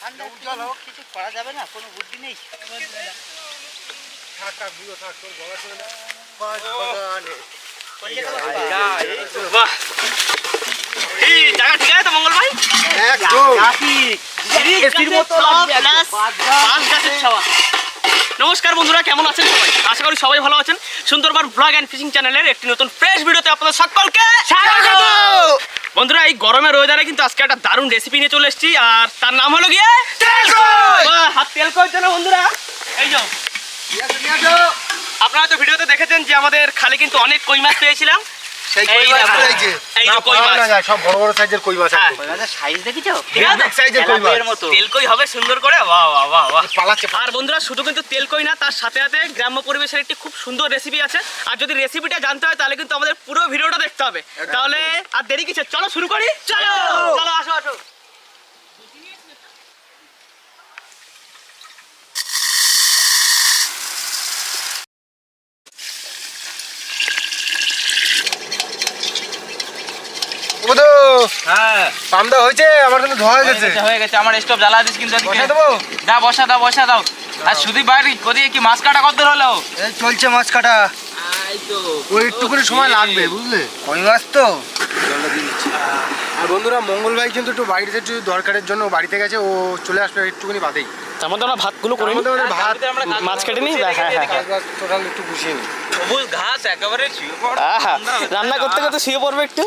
ঠান্ডা জল হোক কিছু করা যাবে না কোনো বুদ্ধি নেই বাহ এই জায়গা ঠিক আছে তো মঙ্গল ভাই এসির মতো পাঁচ গাছের ছাওয়া নমস্কার বন্ধুরা কেমন আছেন সবাই আশা করি সবাই ভালো আছেন সুন্দরবন ব্লগ অ্যান্ড ফিশিং চ্যানেলের একটি নতুন ফ্রেশ ভিডিওতে আপনাদের সকলকে স্বাগত বন্ধুরা এই গরমের ওয়েদারে কিন্তু আজকে একটা দারুণ রেসিপি নিয়ে চলে এসেছি আর তার নাম হলো গিয়ে হাত তেল করছে না বন্ধুরা। এই যাও আপনারা তো ভিডিওতে দেখেছেন যে আমাদের খালে কিন্তু অনেক কই মাছ পেয়েছিলাম। সেই কই মাছ। এই যে কই মাছ। না সব বড় বড় সাইজের কই মাছ হ্যাঁ। সাইজ দেখেছ আছে? Big কই মাছ। তেল কই হবে? সুন্দর করে? বাহ বাহ বাহ বাহ পালাচ্ছে আর বন্ধুরা শুধু কিন্তু তেল কই না তার সাথে সাথে গ্রাম্য পরিবেশের একটি খুব সুন্দর রেসিপি আছে। আর যদি রেসিপিটা জানতে হয় তাহলে কিন্তু আমাদের পুরো ভিডিওটা দেখতে হবে। তাহলে আর দেরি কিছু চলো শুরু করি? চলো! চলো আসো আসো। ও হ্যাঁ। পামদা হয়েছে আমার কিন্তু ধোয়া হয়ে গেছে হয়ে গেছে। আমার স্টপ জ্বালা দিস কিন্তু। বসা দেবো? দা বসা দাও বসা দাও। আর শুধু বাড়ি কোদিকে কি মাছ কাটা কত হলো? এই চলছে মাছ কাটা। ওই একটু করে সময় লাগবে বুঝলে? কই মাছ তো? আর বন্ধুরা মঙ্গল ভাই কিন্তু একটু বাইরে একটু দরকারের জন্য বাড়িতে গেছে ও চলে আসবে একটুখানি বাদেই। তার মধ্যে আমরা ভাতগুলো করে। ভাত মাছ কেটে নিই? হ্যাঁ, হ্যাঁ, টোটাল একটু গুছিয়ে নি সবুজ ঘাস একেবারে শুয়ে পড়। আহা রান্না করতে করতে শুয়ে পড়বে একটু?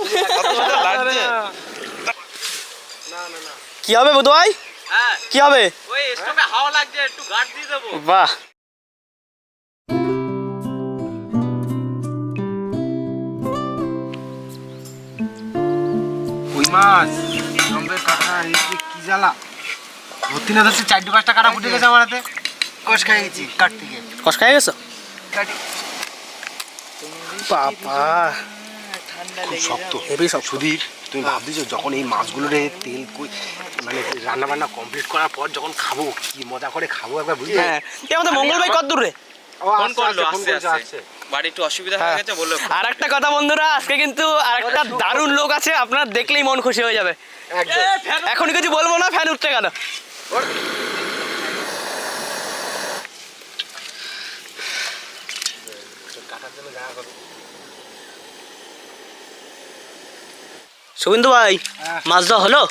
কি হবে বুধবাই? হ্যাঁ। কি হবে? হাওয়া লাগছে একটু গার্ড দিয়ে দেবো। বাহ। মাছ এই কি জ্বালা। ভর্তি না চারটে পাঁচটা কাটা ফুটে গেছে আমার হাতে। কষ খাই গেছি কাট থেকে। কষ খাই গেছো? বাবা। খুব শক্ত। হেভি সব সুধীর তুমি ভাবতেছো যখন এই মাছগুলো রে তেল কই মানে রান্না বান্না কমপ্লিট করার পর যখন খাব কি মজা করে খাব একবার বুঝলে? হ্যাঁ। আমাদের মঙ্গল ভাই কত দূর রে। ফোন করল আসছে, আসছে করছে, আসছে। আসছে। বাড়ি একটু অসুবিধা হয়ে গেছে বলল। আর একটা কথা বন্ধুরা আজকে কিন্তু আর একটা দারুণ লোক আছে আপনার দেখলেই মন খুশি হয়ে যাবে। এখন কিছু বলব না ফ্যান উঠতে গেল শুভেন্দু ভাই হ্যাঁ। মাছ দেওয়া হলো?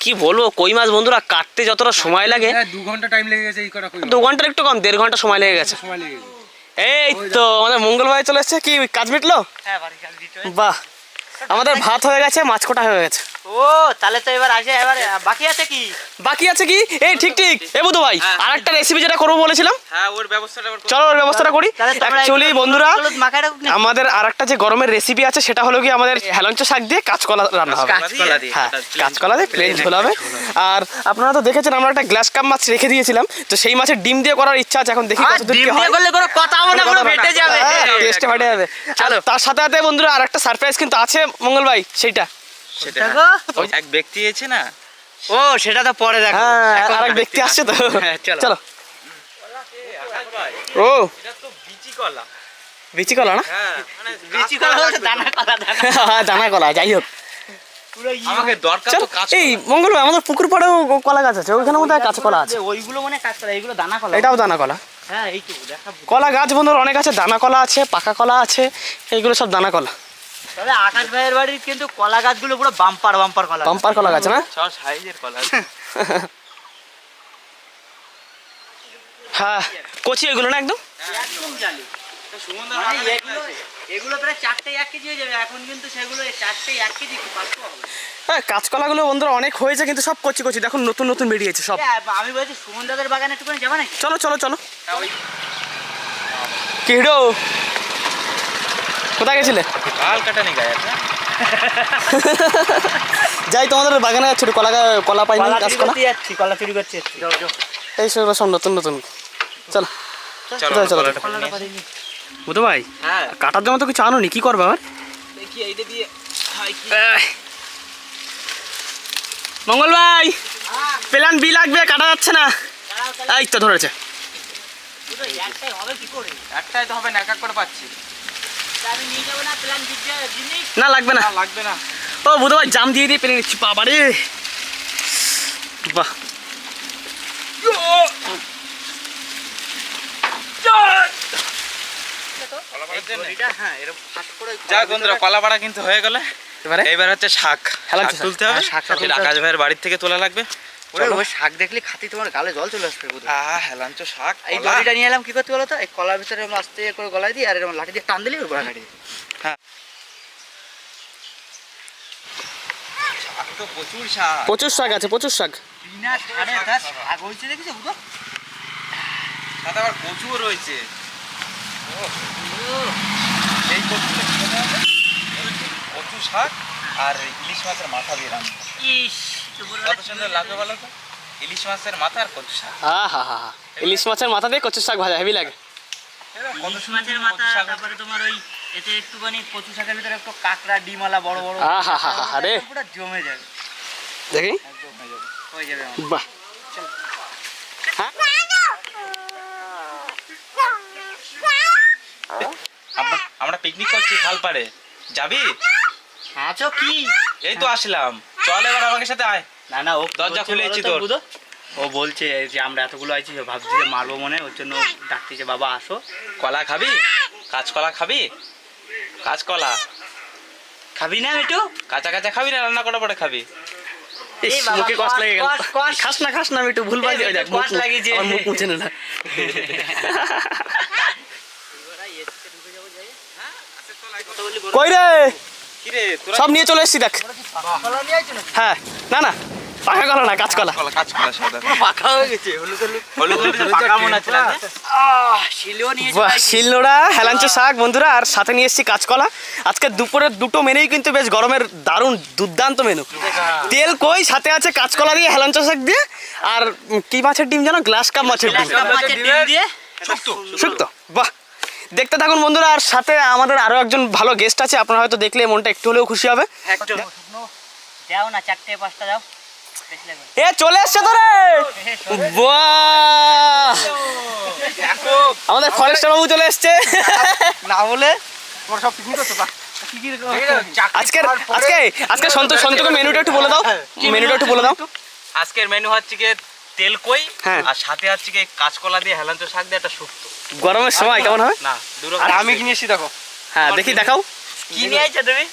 কি বলব কই মাছ বন্ধুরা কাটতে যতটা সময় লাগে। হ্যাঁ, দু ঘণ্টা টাইম লেগে গেছে এই কটা কই দু ঘণ্টার একটু কম দেড় ঘণ্টা সময় লেগে গেছে। এই তো আমাদের মঙ্গল ভাই চলে এসছে কি কাজ মিটলো? হ্যাঁ কাজ হবে। বাহ আমাদের ভাত হয়ে গেছে মাছ কোটা হয়ে গেছে। ও তাহলে তো এবার আসে এবার বাকি আছে কি? বাকি আছে কি? এই ঠিক ঠিক। এ বুধু ভাই হ্যাঁ। আর একটা রেসিপি যেটা করব বলেছিলাম? হ্যাঁ ওর ব্যবস্থাটা চলো ওর ব্যবস্থাটা করি। অ্যাকচুয়ালি বন্ধুরা হলুদ মাখায় রাখুক না। আমাদের আর একটা যে গরমের রেসিপি আছে সেটা হলো কি আমাদের হেলঞ্চ শাক দিয়ে কাঁচকলা রান্না হবে। কাঁচকলা দিয়ে। হ্যাঁ কাঁচকলা দিয়ে প্লেন ঝোল হবে। আর আপনারা তো দেখেছেন আমরা একটা গ্লাস কাপ মাছ রেখে দিয়েছিলাম। তো সেই মাছের ডিম দিয়ে করার ইচ্ছা আছে এখন দেখি কতদূর কি হয়। করলে কোনো কথা হবে না পুরো ফেটে যাবে। টেস্টে ফাটে যাবে। চলো। তার সাথে সাথে বন্ধুরা আর একটা সারপ্রাইজ কিন্তু আছে মঙ্গল ভাই সেইটা। সেটা ওই এক ব্যক্তি এসে না ও সেটা তো পরে দেখো। হ্যাঁ এখন আর এক ব্যক্তি আসছে তো। হ্যাঁ, চলো। চলো। ও। এটা তো বিচি কলা। বিচি কলা না? হ্যাঁ মানে বিচি কলা বলছে দানা কলা দানা হ্যাঁ, দানা কলা যাই হোক। আমাকে দরকার তো কাজ এই মঙ্গল আমাদের পুকুর পাড়েও কলা গাছ আছে। ওইখানে মধ্যে কাঁচা কলা আছে। ওইগুলো মানে দানা কলা। এটাও দানা কলা। হ্যাঁ এই কলা গাছ বন্ধুর অনেক আছে। দানা কলা আছে পাকা কলা আছে এইগুলো সব দানা কলা। তবে আকাশ ভাইয়ের বাড়ির কিন্তু কলা গাছগুলো পুরো বাম্পার বাম্পার কলা পাম্পার কলা গাছ না? ছ সাইজের কলা হ্যাঁ কচি এগুলো না একদম? একদম জালি। মানে এগুলো এগুলো প্রায় চারটে এক কেজি হয়ে যাবে। এখন কিন্তু সেগুলো চারটে এক কেজি পাঁচশো হবে হ্যাঁ কাঁচকলাগুলো বন্ধুরা অনেক হয়েছে কিন্তু সব কচি কচি। দেখুন নতুন নতুন বেরিয়েছে সব। আমি বলছি সুমন দাদের বাগানে একটুখানি যাবে নাকি? চলো চলো চলো। কোথায় গেছিলে? কাল কাটানি গায়ে যাই তোমাদের বাগানে ছোট কলা কলা চুরি কাঁচকলা করতে যাচ্ছি কলা চুরি করতে যাচ্ছি। এই সব সব নতুন নতুন। চলো। চলো চলো। বুধ ভাই হ্যাঁ। কাটার জন্য তো কিছু আনোনি কি করবে আবার? দেখি এইটা দিয়ে কি। মঙ্গল ভাই হ্যাঁ, প্ল্যান বি লাগবে কাটা যাচ্ছে না। এই তো ধরেছে। একটাই হবে কি করে? একটাই তো হবে না এক এক করে পাচ্ছি। না লাগবে না। লাগবে না। ও বুধ ভাই জাম দিয়ে দিয়ে পেরে নিচ্ছি বাহ। এরকম ফাঁক করে যাক বন্ধুরা কলাপাড়া কিন্তু হয়ে গেল। এবারে? এইবার হচ্ছে শাক। তুলতে হবে। আকাশ ভাইয়ের বাড়ির থেকে তোলা লাগবে। চলো। ওই শাক দেখলে খাতি তোমার গালে জল চলে আসবে বোধহয়। আহ হেলাঞ্চ শাক এই কলা। নিয়ে এলাম কি করতে বলো তো এই কলার ভিতরে আমরা আস্তে করে গলায় দিই আর এরকম লাঠি দিয়ে টান দিলে ওর গলা কাটি দিই প্রচুর শাক প্রচুর শাক আছে প্রচুর শাক বিনা ছাড়ে তার শাক হয়েছে দেখেছ বুঝো সাথে আবার কচুও রয়েছে ওহ, এই? কচু শাক আর ইলিশ মাছের মাথা দিয়ে রান্না ইস কত সুন্দর লাগবে বলো তো? ইলিশ মাছের মাথা আর কচু শাক। হা হা হা হা ইলিশ মাছের মাথা দিয়ে কচুর শাক ভাজা হেভি লাগে। ইলিশ মাছের মাথা তারপরে তোমার ওই এতে একটুখানি কচু শাকের ভিতরে একটু কাঁকড়া ডিমালা বড় বড়। আহা হা হা হা রে পুরো জমে যাবে। দেখি। হয়ে যাবে আমার। বাহ। হ্যাঁ? আমরা আমরা পিকনিক করছি খাল খালপাড়ে। যাবি? আছো কি? এই তো আসলাম। চল এবার আমাকে সাথে আয়। না না ও দরজা বলছে খুলে বলো দিচ্ছি তো তোর। ও বলছে যে আমরা এতগুলো আছি ভাবছি যে মারবো মনে ওর জন্য ডাকতেছে বাবা আসো। কলা খাবি? কাঁচকলা খাবি? কাঁচকলা? খাবি না একটু? কাঁচা কাঁচা খাবি না রান্না করা পরে খাবি? মুখে কষ্ট কষ, গেল। খাস না খাস না একটু ভুল ভালো এই, দিয়ে একটু যাক কষ লাগিয়েছে। আমার মুখ মুছে না। কই রে? সব নিয়ে চলে এসেছি দেখ। হ্যাঁ না না পাকা কলা না কাঁচকলা। কলা কাঁচকলা সাদা পাকা হয়ে মনে শিলনোড়া হেলাঞ্চো শাক বন্ধুরা আর সাথে নিয়ে এসেছি কাঁচকলা। আজকে দুপুরের দুটো মেনুই কিন্তু বেশ গরমের দারুণ দুর্দান্ত মেনু। তেল কই সাথে আছে কাঁচকলা দিয়ে হেলাঞ্চো শাক দিয়ে আর কি মাছের ডিম জানো? গ্লাস কাপ মাছের ডিম। শুক্তো। বাহ দেখতে থাকুন বন্ধুরা আর সাথে আমাদের আরও একজন ভালো গেস্ট আছে আপনারা হয়তো দেখলে মনটা একটু হলেও খুশি হবে। না চারটে পাঁচটা। এ চলে এসছে তো রে! আমাদের ফরেস্টার বাবু চলে এসছে। না বলে তোমার সব পিকনিক করছ আজকের আজকে আজকে মেনুটা একটু বলে দাও। মেনুটা একটু বলে দাও। আজকের মেনু হচ্ছে কি তেল কই হ্যাঁ। আর সাথে আছে কি কাঁচকলা দিয়ে হেলাঞ্চ শাক দিয়ে একটা শুক্তো গরমের সময় কেমন হবে না দূর আর আমি কিনে এসেছি দেখো। হ্যাঁ দেখি দেখাও। কি নিয়ে আইছো তুমি?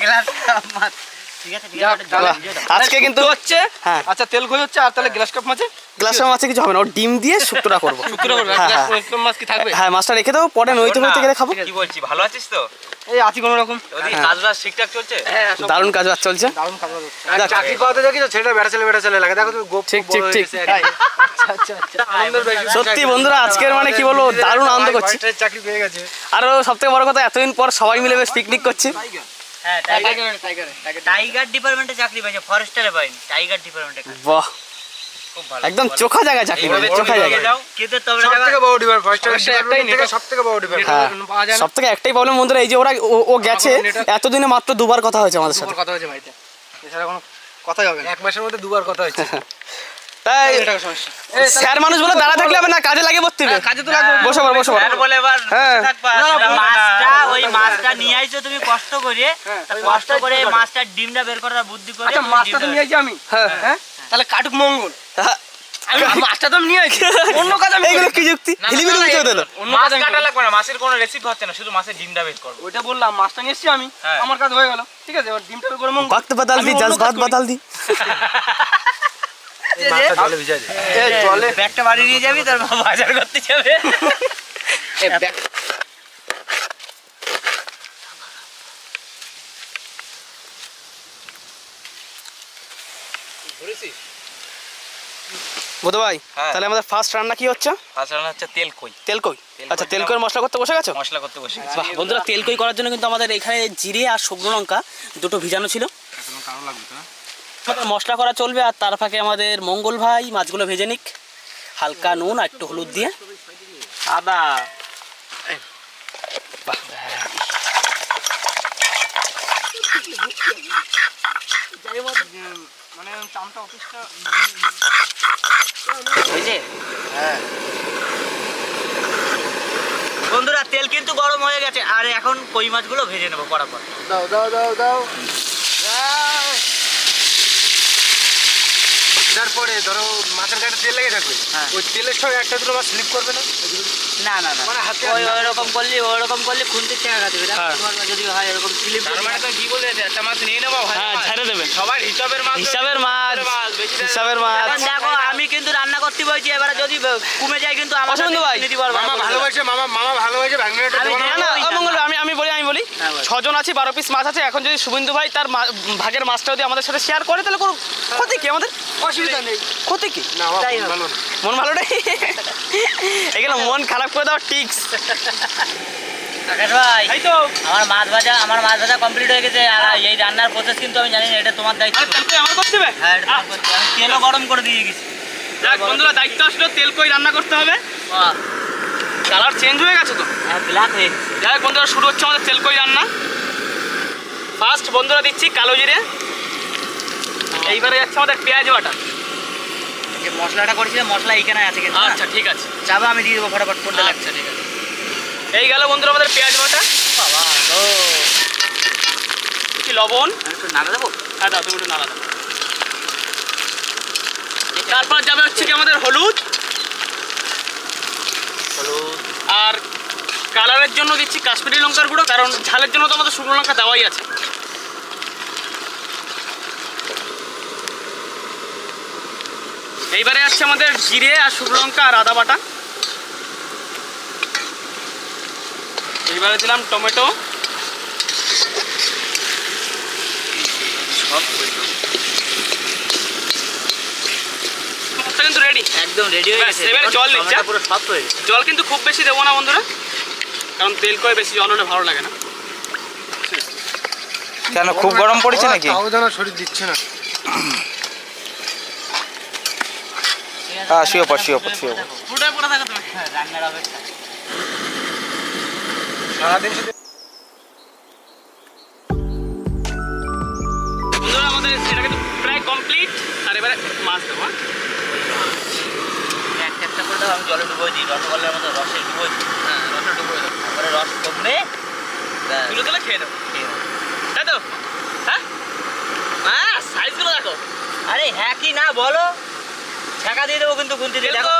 গ্লাস কাপ দাও। আজকে কিন্তু হচ্ছে? হ্যাঁ। আচ্ছা তেল খোঁজ হচ্ছে আর তাহলে গ্লাস কাপ মাছে? গ্লাসের মাছে কিছু হবে না ও ডিম দিয়ে শুক্তোটা করব। হ্যাঁ, হ্যাঁ। মাছ কি থাকবে? হ্যাঁ মাছটা রেখে দেবো পরে নইতে হইতে গেলে খাব। কি বলছি ভালো আছিস তো? এই আছি কোনো রকম। ওদিকে। কাজ বাজ ঠিকঠাক চলছে? হ্যাঁ দারুণ কাজ চলছে। দারুণ কাজ হচ্ছে। চাকরি পাওয়াতে দেখি তো? ছেলেটা বেড়া ছেলে বেড়া ছেলে লাগে। দেখো তুমি গোপ ঠিক, ঠিক, ঠিক। গেছে একদম। আচ্ছা আচ্ছা আচ্ছা। সত্যি বন্ধুরা আজকের মানে কি বলব দারুণ আনন্দ করছি। চাকরি পেয়ে গেছে। আরও সব থেকে বড় কথা এতদিন পর সবাই মিলে বেশ পিকনিক করছি। হ্যাঁ টাইগার টাইগার ডিপার্টমেন্টে চাকরি পাইছে ফরেস্টারে পাইনি টাইগার ডিপার্টমেন্টে বাহ। একদম চোখা জায়গায় চাকরি চোখা জায়গায় কিন্তু বড় ডিপার্টমেন্ট ফার্স্ট একটাই বড় ডিপার্টমেন্ট হ্যাঁ পাওয়া যায় না। একটাই প্রবলেম বন্ধুরা এই যে ওরা ও- ও গেছে এতদিনে মাত্র দুবার কথা হয়েছে আমাদের সাথে। কথা হয়েছে বাড়িতে। এছাড়া কোনো কথাই হবে না। এক মাসের মধ্যে দুবার কথা হচ্ছে তাই স্যার মানুষ বলে দাঁড়া থাকলে হবে না কাজে লাগে বসতে হবে। হ্যাঁ, কাজে তো লাগবে। হ্যাঁ, বসো বসো বলে এবার হ্যাঁ। মাছটা ওই মাছটা নিয়ে আইছো তুমি কষ্ট করে। কষ্ট করে মাছটার ডিমটা বের করার বুদ্ধি করে আচ্ছা মাছটা তো নিয়ে আইছি আমি। হ্যাঁ। তাহলে কাটুক মঙ্গল। মাছটা তো নিয়ে অন্য লাগবে না মাছের কোনো হচ্ছে না শুধু মাছের ডিমটা বের ওইটা বললাম মাছটা নিয়ে এসেছি আমি। আমার কাজ হয়ে গেল। ঠিক আছে ডিমটা করে দি। জলে ভিজাই দে। এ জলে। ব্যাগটা বাড়ি নিয়ে যাবি তার মা বাজার করতে যাবে। A bag. বুধ ভাই হ্যাঁ। তাহলে আমাদের ফার্স্ট রান্না কি হচ্ছে? ফার্স্ট রান্না হচ্ছে তেল কই। তেল কই? আচ্ছা তেল। কই মশলা করতে বসে গেছো? মশলা করতে বসে গেছি। বাহ বন্ধুরা তেল কই করার জন্য কিন্তু আমাদের এখানে জিরে আর শুকনো লঙ্কা দুটো ভিজানো ছিল। আমাদের মশলা করা চলবে আর তার ফাঁকে আমাদের মঙ্গল ভাই মাছগুলো ভেজে নিক। হালকা নুন আর একটু হলুদ দিয়ে। আদা। মানে চামটা অফিসটা বুঝলে বন্ধুরা তেল কিন্তু কিন্তু গরম হয়ে গেছে। আর এখন কই মাছগুলো ভেজে নেব? পরাপর। দাও দাও দাও দাও। তারপরে ধরো মাছের গায়ে তেল লেগে থাকবে। হ্যাঁ। ওই তেলের সঙ্গে একটা দুটো মাছ স্লিপ করবে না? না না না। মানে হাতে ওই ওরকম করলে ওরকম করলে খাতে হ্যাঁ। যদি হয় এরকম স্লিপ তার মানে তো কি বলে একটা মাছ নিয়ে নেব হ্যাঁ ছেড়ে দেবেন সবার হিসাবের মাছ হিসাবের মাছ দেবে। হিসাবের মাছ। দেখো আমি কিন্তু রান্না করতে বলছি এবারে যদি কমে যায় কিন্তু আমার ভালোবাসে মামা মামা ভালোবাসে ভাগ্নিটা না। মঙ্গল আমি আমি বলি আমি বলি। হ্যাঁ, ছজন আছে বারো পিস মাছ আছে। এখন যদি শুভেন্দু ভাই তার ভাগের মাছটা যদি আমাদের সাথে শেয়ার করে তাহলে কোনো ক্ষতি কি আমাদের? অসুবিধা নেই। ক্ষতি কি? মন ভালো নেই? এগুলো মন খারাপ করে দেওয়ার টিক্স আকাশ ভাই তো। আমার মাছ ভাজা আমার মাছ ভাজা কমপ্লিট হয়ে গেছে। আর এই রান্নার প্রসেস কিন্তু আমি জানি না এটা তোমার দায়িত্ব। তেল কই? আমার করতে হবে? হ্যাঁ এটা করতে আমি তেলও গরম করে দিয়ে গেছি। যাক বন্ধুরা দায়িত্ব আসলো। তেল কই রান্না করতে হবে? কালার চেঞ্জ হয়ে গেছে তো? হ্যাঁ ব্ল্যাক হয়ে যাই হোক বন্ধুরা শুরু হচ্ছে আমাদের তেল কই রান্না। ফার্স্ট বন্ধুরা দিচ্ছি কালো জিরে। এইবারে যাচ্ছে আমাদের পেঁয়াজ বাটা। যে মশলাটা করেছিলাম মশলা এইখানে আছে কিন্তু আচ্ছা ঠিক আছে। চাবা আমি দিয়ে দেবো ফটাফট করতে লাগছে আচ্ছা ঠিক আছে। এই গেল বন্ধুরা আমাদের পেঁয়াজ বাটা। বাবা ও। কি লবণ? একটু নাড়া দেবো? হ্যাঁ দাও তুমি একটু নাড়া দাও। তারপর যাবে হচ্ছে কি আমাদের হলুদ। আর কালারের জন্য দিচ্ছি কাশ্মীরি লঙ্কার গুঁড়ো, কারণ ঝালের জন্য তো আমাদের শুকনো লঙ্কা দেওয়াই আছে। এইবারে আসছে আমাদের জিরে আর শুকনো লঙ্কা আর আদা বাটা। এইবারে দিলাম টমেটো। সব কিন্তু রেডি একদম রেডি হয়ে গেছে। এবারে জল দিচ্ছি, হ্যাঁ? পুরো সফট হয়ে গেছে জল কিন্তু খুব বেশি দেবো না বন্ধুরা। কারণ তেল কয়ে বেশি জল হলে ভালো লাগে না। কেন খুব গরম পড়েছে নাকি? তাও যেন শরীর দিচ্ছে না। হ্যাঁ, শুয়ে পড়, শুয়ে পড়, শুয়ে পড়। পুরোটাই পড়ে থাকো তুমি। হ্যাঁ, রান্নার অপেক্ষা। সারাদিন আমাদের এটা কিন্তু প্রায় কমপ্লিট আর এবারে মাছ দেবো আমি জলে ডুবো দিই রসগোল্লার মতো রসে ডুবো দিই। হ্যাঁ দাও তারপরে রস কমবে তুলে তুলে খেয়ে দেবো খেয়ে নাও। তাই তো। হ্যাঁ? হ্যাঁ সাইজগুলো দেখো। আরে হ্যাঁ কি না বলো? ঢাকা দিয়ে দেবো কিন্তু খুন্তি দিয়ে। দেখো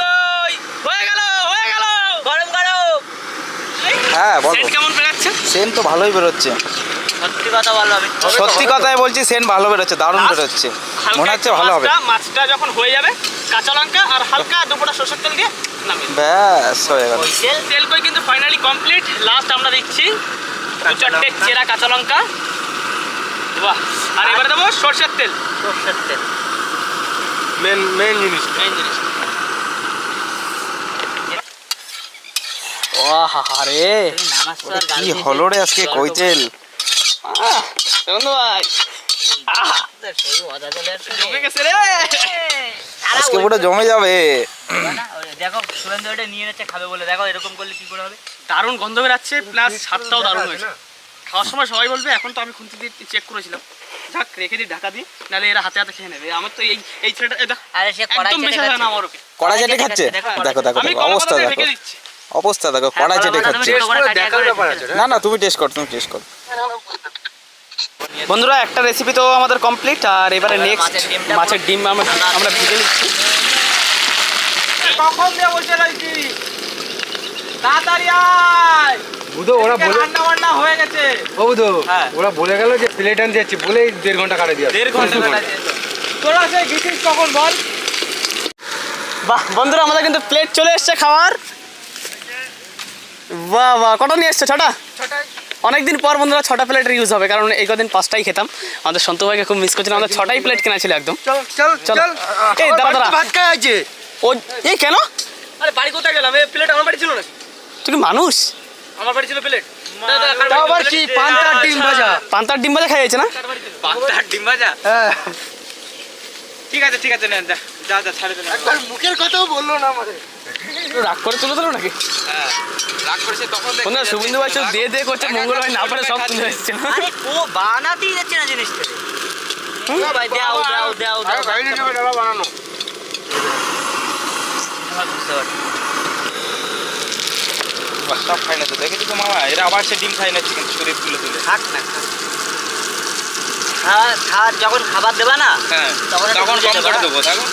কই হয়ে গেল হয়ে গেল। গরম গরম। হ্যাঁ বলো। কেমন বেরাচ্ছে? সেন তো ভালোই বেরোচ্ছে। সত্যি কথা বলো আমি সত্যি কথাই বলছি সেন ভালো বেরোচ্ছে দারুণ বেরোচ্ছে। মনে হচ্ছে ভালো হবে। মাছটা মাছটা যখন হয়ে যাবে কাঁচা লঙ্কা আর হালকা দুপুরা সরষের তেল দিয়ে নামিয়ে ব্যাস হয়ে গেল। তেল তেল কই কিন্তু ফাইনালি কমপ্লিট লাস্ট আমরা দিচ্ছি দু চারটে চেরা কাঁচা লঙ্কা। বাহ আর এবারে দেবো সরষের তেল। সর্ষের তেল। মেন মেন জিনিস মেইন জিনিস কি হলো রে আজকে বন্ধু ভাই। আহা গেছে রে। আজকে পুরো জমে যাবে। না? দেখো সুরেন্দ্র এটা নিয়ে নিচ্ছে খাবে বলে। দেখো এরকম করলে কি করে হবে? দারুণ গন্ধ বেরাচ্ছে প্লাস স্বাদটাও দারুণ হয়েছে। খাওয়ার সময় সবাই বলবে এখন তো আমি খুন্তি দিয়ে চেক করেছিলাম। যাক রেখে দিই ঢাকা দিই নাহলে এরা হাতে হাতে খেয়ে নেবে। আমার তো এই এই ছেলেটা আরে সে কড়াই একদম চেটে মেশা যায়। না আমার ওকে কড়া চেটে খাচ্ছে? দেখো, দেখো অবস্থা দেখো। অবস্থা দেখো হ্যাঁ, কড়া চেটে খাচ্ছে। না? না তুমি টেস্ট কর তুমি টেস্ট কর। বন্ধুরা একটা রেসিপি তো আমাদের কমপ্লিট আর এবারে নেক্সট মাছের ডিম আমরা আমরা ভেজে নিচ্ছি। কখন দিয়ে বসে রয়েছি? তাড়াতাড়ি আয়! বুধো ওরা বলে রান্না বান্না হয়ে গেছে। ও বুধো হ্যাঁ। ওরা বলে গেল যে প্লেট আনতে যাচ্ছি বলেই দেড় ঘণ্টা কাটে দিয়ে দেড় ঘণ্টা তোরা সে গেছিস কখন বল? বাহ বন্ধুরা আমাদের কিন্তু প্লেট চলে এসছে খাওয়ার। বাহ বাহ কটা নিয়ে এসছে ছটা? অনেকদিন পর বন্ধুরা ছটা প্লেটের ইউজ হবে কারণ এই কদিন পাঁচটাই খেতাম। আমাদের সন্ত ভাইকে খুব মিস করছিলাম আমাদের ছটাই প্লেট কেনা ছিল একদম। চল চল চল। চল। এই, দাঁড়া, দাঁড়া। ভাত খাই আছে ও এই কেন? আরে বাড়ি কোথায় গেলাম? এই প্লেট আমার বাড়ি ছিল না। তুই কি মানুষ? আমার বাড়ি ছিল প্লেট আবার কি? পান্তার ডিম ভাজা। পান্তার ডিম ভাজা খাইয়েছে না? পান্তার ডিম ভাজা? হ্যাঁ। ঠিক আছে ঠিক আছে নেন যা যা যা ছাড়ে দেন একবার মুখের কথাও বলল না আমাদের রাগ করে দিল নাকি? হ্যাঁ রাগ করেছে তখন দেখ বন্ধুরা শুভেন্দু ভাই শুধু দিয়ে দিয়ে করছে মঙ্গল ভাই না পারে সব তুলে এসছে আরে ও বানাতেই যাচ্ছে না জিনিসটা ও ভাই দাও দাও দাও দাও গাড়ি নিয়ে যাবে ডালা বানানো বুঝতে পারছি বাহ, সব খাই না তো দেখেছি তো মামা এরা আবার সে ডিম খাই না চিকেন শরীর তুলে তুলে। থাক না খাওয়া যখন খাবার দেবা না হ্যাঁ তখন তখন কম দেবো, করে? দেবো থাকো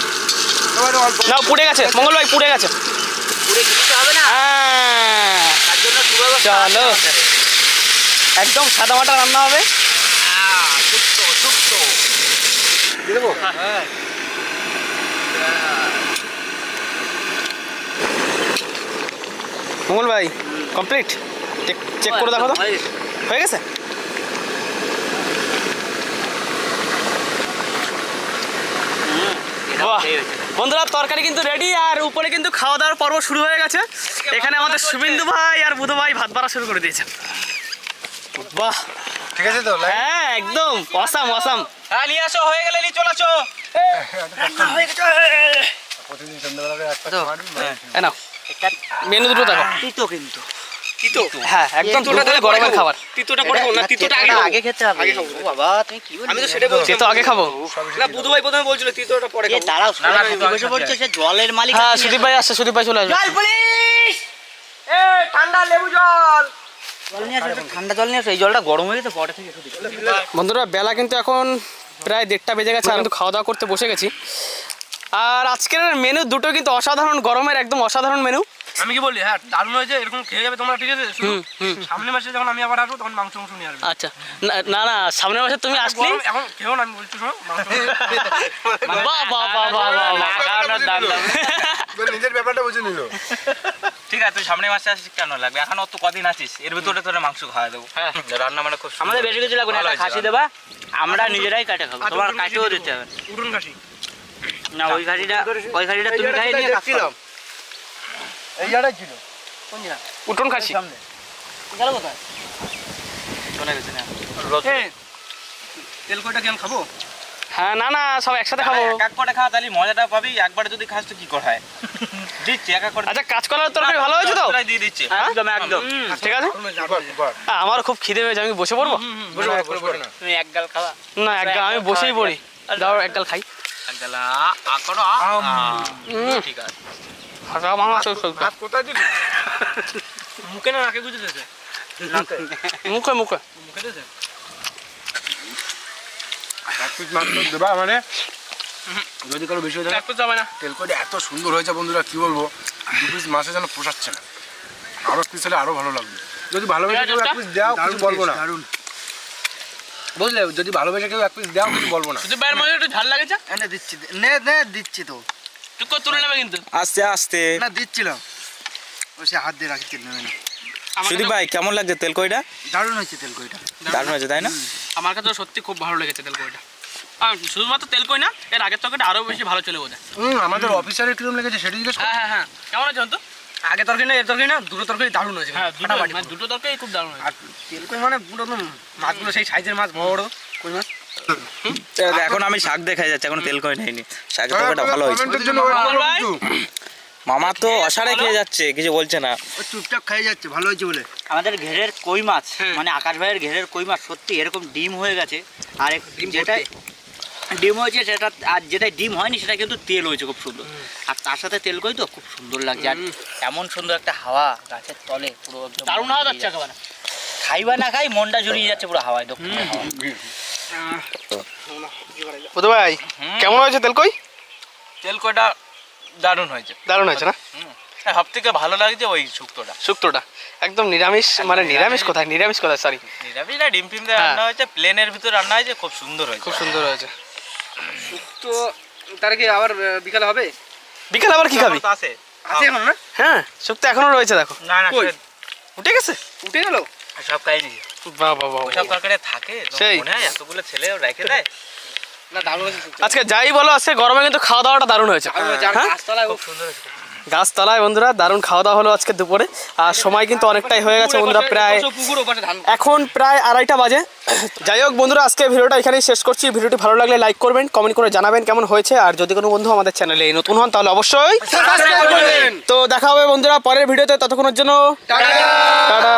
না পুড়ে গেছে মঙ্গল ভাই পুড়ে গেছে। পুরে দিতে হবে না। হ্যাঁ। তার জন্য সুব্যবস্থা চলো। একদম সাদা মাটা রান্না হবে। শুক্তো শুক্তো দিয়ে দেবো হ্যাঁ মঙ্গল ভাই কমপ্লিট চেক করে দেখো তো। হয়ে গেছে। হয়ে গেছে হুম, এটা বাহ। হয়ে গেছে। বন্ধুরা তরকারি কিন্তু রেডি আর উপরে কিন্তু খাওয়া দাওয়ার পর্ব শুরু হয়ে গেছে। এখানে আমাদের শুভেন্দু ভাই আর বুধু ভাই ভাত বাড়া শুরু করে দিয়েছে। বাহ। ঠিক আছে তো হ্যাঁ একদম। অসাম অসাম হ্যাঁ নিয়ে আসো হয়ে গেলে নিয়ে চলে আসো। প্রতিদিন সন্ধ্যাবেলা একটা হ্যাঁ। এটা মেনু দুটো দেখো। কিন্তু। তিতো। হ্যাঁ একদম তিতোটা তাহলে গরমের খাবার। তিতোটা পরে না তিতোটা তিতোটা আগে আগে খেতে হবে। আগে খাব। বাবা তুমি কি বলছো আমি তো সেটা বলছি তিতো আগে খাব। না বুধু ভাই প্রথমে বলছিল তিতোটা পরে খাব। দাঁড়াও না, না, সবাই তিতো আগে বসে পড়ছে সে জলের মালিক হ্যাঁ সুদীপ ভাই আসছে সুদীপ ভাই চলে আসবে। জল পুলিশ! এ ঠান্ডা লেবু জল! নিয়ে আসো ঠান্ডা জল নিয়ে এই জলটা গরম হয়ে গেছে পরে থেকে বন্ধুরা বেলা কিন্তু এখন প্রায় দেড়টা বেজে গেছে আর কিন্তু খাওয়া দাওয়া করতে বসে গেছি। আর আজকের মেনু দুটো কিন্তু অসাধারণ গরমের একদম অসাধারণ মেনু আমি কি বলি হ্যাঁ দারুণ হয়েছে এরকম খেয়ে যাবে তোমরা ঠিক আছে। সামনে মাসে যখন আমি আবার আসব তখন মাংস মাংস নিয়ে আসবে আচ্ছা না- না না সামনের মাসে তুমি আসলে এখন খেয়েও না আমি বলছি শোনো বাহ বাহ বাহ বাহ বাহ নিজের ব্যাপারটা বুঝে নিল ঠিক আছে তুই সামনে মাসে আসিস কেন লাগবে এখন অত কদিন আছিস এর ভিতরে তোরে মাংস খাওয়া দেবো রান্না মানে খুব আমাদের বেশি কিছু লাগবে না খাসি দেবা আমরা নিজেরাই কাটে খাব তোমার কাটেও দিতে হবে কাশি না ওই খাসিটা ওই খাসিটা তুমি খাই নিয়ে করো। এই জায়গাটাই ছিল উঠুন খাসি। গেল কোথায়? চলে গেছে না। তেল কয়টা কি খাব? হ্যাঁ না না সব একসাথে খাব। এক এক করে খাওয়া তাহলে মজাটা পাবি। একবারে যদি খাস তো কি করায় দিচ্ছি এক এক করে আচ্ছা কাঁচকলার তরকারি ভালো হয়েছে তো? দিয়ে দিচ্ছে। একদম একদম। ঠিক আছে। সুপার সুপার আ, আমারও খুব খিদে পেয়েছে আমি বসে পড়ব? না তুমি এক গাল খাওয়া না একদম আমি বসেই পড়ি। দাও একগাল খাই। একগালা আকড়ো হুম, ঠিক আছে। মাংস সব- ভাত কোথায় দিলি? মুখে না নাকে গুজে দিয়েছে। মুখে মুখে। মুখে দিয়েছে? দেবা মানে? যদি কারও বেশি যায় এক পিস যাবে না। তেলকটি এত সুন্দর হয়েছে বন্ধুরা কি বলব? দু পিস মাসে যেন পোষাচ্ছে না। আরও পিস হলে আরও ভালো লাগবে। যদি ভালোবেসে কেউ এক পিস দাও কিছু বলব না। বুঝলে? যদি ভালোবেসে কেউ এক পিস দাও কিছু বলব না। যদি বাইরের মধ্যে একটু ঝাল লাগেছে এনে দিচ্ছি নে নে দিচ্ছি তো। তুই করে তুলে নেবে কিন্তু। আস্তে আস্তে। না দিচ্ছিলাম ও সে হাত দিয়ে রাখি নেবে না। সুদীপ ভাই কেমন লাগছে তেলকইটা দারুণ হয়েছে তেল দারুণ হয়েছে তাই না? আমার কাছে সত্যি খুব ভালো লেগেছে তেলকইটা শুধুমাত্র তেলকই না এর আগের তরকারিটা আরও বেশি ভালো চলে আমাদের অফিসারের কিরম লেগেছে সেটা জিজ্ঞেস হ্যাঁ হ্যাঁ হ্যাঁ। কেমন আছে তো আগে তরকারি না এর তরকারি না দুটো তরকারি দারুণ হয়েছে। হ্যাঁ দুটো মানে দুটো তরকারি খুব দারুণ হয়েছে। আর তেলকই মানে পুরো মাছগুলো সেই সাইজের মাছ বড় বড় কই মাছ? এখন আমি শাক দেখাই যাচ্ছে এখন নেইনি। শাকের তরকারিটা ভালো হয়েছে। মামা তো অসারে খেয়ে যাচ্ছে কিছু বলছে না। চুপচাপ খাই যাচ্ছে ভালো হয়েছে বলে। আমাদের ঘেরের কই মাছ মানে আকাশ ভাইয়ের ঘেরের কই মাছ সত্যি এরকম ডিম হয়ে গেছে। আর যেটা ডিম হয়েছে সেটা আর যেটা ডিম হয়নি সেটা কিন্তু তেল হয়েছে খুব সুন্দর। আর তার সাথে তেল কই তো খুব সুন্দর লাগছে। আর এমন সুন্দর একটা হাওয়া গাছের তলে পুরো একদম দারুণ হাওয়া যাচ্ছে একেবারে। খাইবা না খাই মনটা জুড়িয়ে যাচ্ছে পুরো হাওয়ায় দক্ষিণের হাওয়া বুধু ভাই কেমন হয়েছে তেলকই তেল কয়টা দারুণ হয়েছে। দারুণ হয়েছে না? সব থেকে ভালো লাগছে ওই শুক্তোটা। শুক্তোটা। একদম নিরামিষ মানে নিরামিষ। কোথায়? নিরামিষ কোথায়? সরি নিরামিষ না ডিম ফিম দিয়ে হ্যাঁ। রান্না হয়েছে প্লেনের ভিতর রান্না হয়েছে খুব সুন্দর হয়েছে। খুব সুন্দর হয়েছে। তো তার কি আবার বিকালে হবে? বিকাল আবার কি খাবি? তো আছে। আছে এখন না? হ্যাঁ শুক্তো এখনও রয়েছে দেখো। না না উঠে গেছে? উঠে গেল? সব খাই তরকারি থাকে সেই। মনে হয় এতগুলো ছেলে রেখে দেয়। আজকে যাই বলো আজকে গরমে কিন্তু খাওয়া দাওয়াটা দারুণ হয়েছে। হ্যাঁ? গাছতলায় বন্ধুরা দারুণ খাওয়া দাওয়া হলো আজকে দুপুরে। আর সময় কিন্তু অনেকটাই হয়ে গেছে বন্ধুরা প্রায় এখন প্রায় আড়াইটা বাজে। যাই হোক বন্ধুরা আজকে ভিডিওটা এখানেই শেষ করছি। ভিডিওটি ভালো লাগলে লাইক করবেন কমেন্ট করে জানাবেন কেমন হয়েছে। আর যদি কোনো বন্ধু আমাদের চ্যানেলে নতুন হন তাহলে অবশ্যই তো দেখা হবে বন্ধুরা পরের ভিডিওতে ততক্ষণের জন্য টাটা।